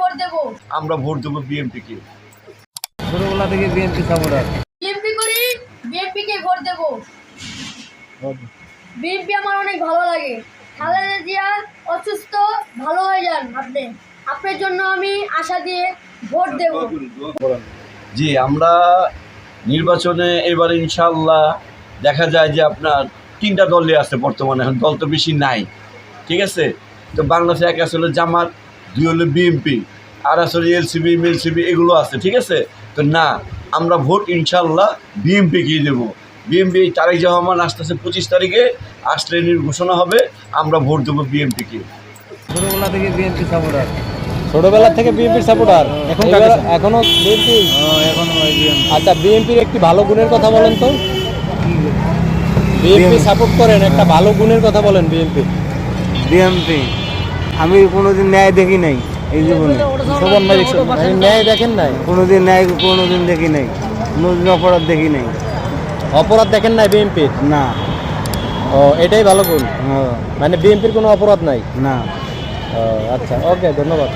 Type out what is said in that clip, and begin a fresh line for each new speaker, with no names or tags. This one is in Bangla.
ভোট দেবো।
আমরা ভোট দেবো বিএনপিকে।
ছোটবেলা থেকে বিএনপি সাপোর্টার।
বিএনপি করি বিএনপি কে ভোট দেবো বিএনপি আমার অনেক ভালো লাগে। খালেদা জিয়া অসুস্থ ভালো হয়ে যান আপনি। আপনার জন্য আমি আশা দিয়ে ভোট দেবো।
জি আমরা নির্বাচনে এবারে ইনশাল্লাহ দেখা যায় যে আপনার তিনটা দলই আছে বর্তমানে এখন দল তো বেশি নাই। ঠিক আছে? তো বাংলাদেশে এক আসলে জামাত দুই হলো বিএনপি আর আসলে এলসিবি মিলসিবি এগুলো আছে ঠিক আছে তো না আমরা ভোট ইনশাল্লাহ বিএনপিকেই দেবো বিএনপি তারেক রহমান আসতেছে পঁচিশ তারিখে আসলে ঘোষণা হবে আমরা ভোট দেবো বিএনপিকে
ছোটবেলা থেকে বিএনপি সাপোর্টার
ছোটবেলা থেকে বিএনপির সাপোর্টার এখন এখনও বিএনপি
এখন ওই বিএনপি
আচ্ছা বিএনপির একটি ভালো গুণের কথা বলেন তো বিএনপি সাপোর্ট করেন একটা ভালো গুণের কথা বলেন বিএনপি
বিএনপি আমি কোনোদিন ন্যায় দেখি নাই এই জীবনে।
শোভন মানে ন্যায় দেখেন নাই?
কোনোদিন ন্যায় কোনোদিন দেখি নাই। কোনোদিন অপরাধ দেখি নাই।
অপরাধ দেখেন নাই বিএনপির
না।
ও এটাই ভালো গুণ মানে বিএনপির কোনো অপরাধ নাই?
না।
ও, আচ্ছা ওকে ধন্যবাদ।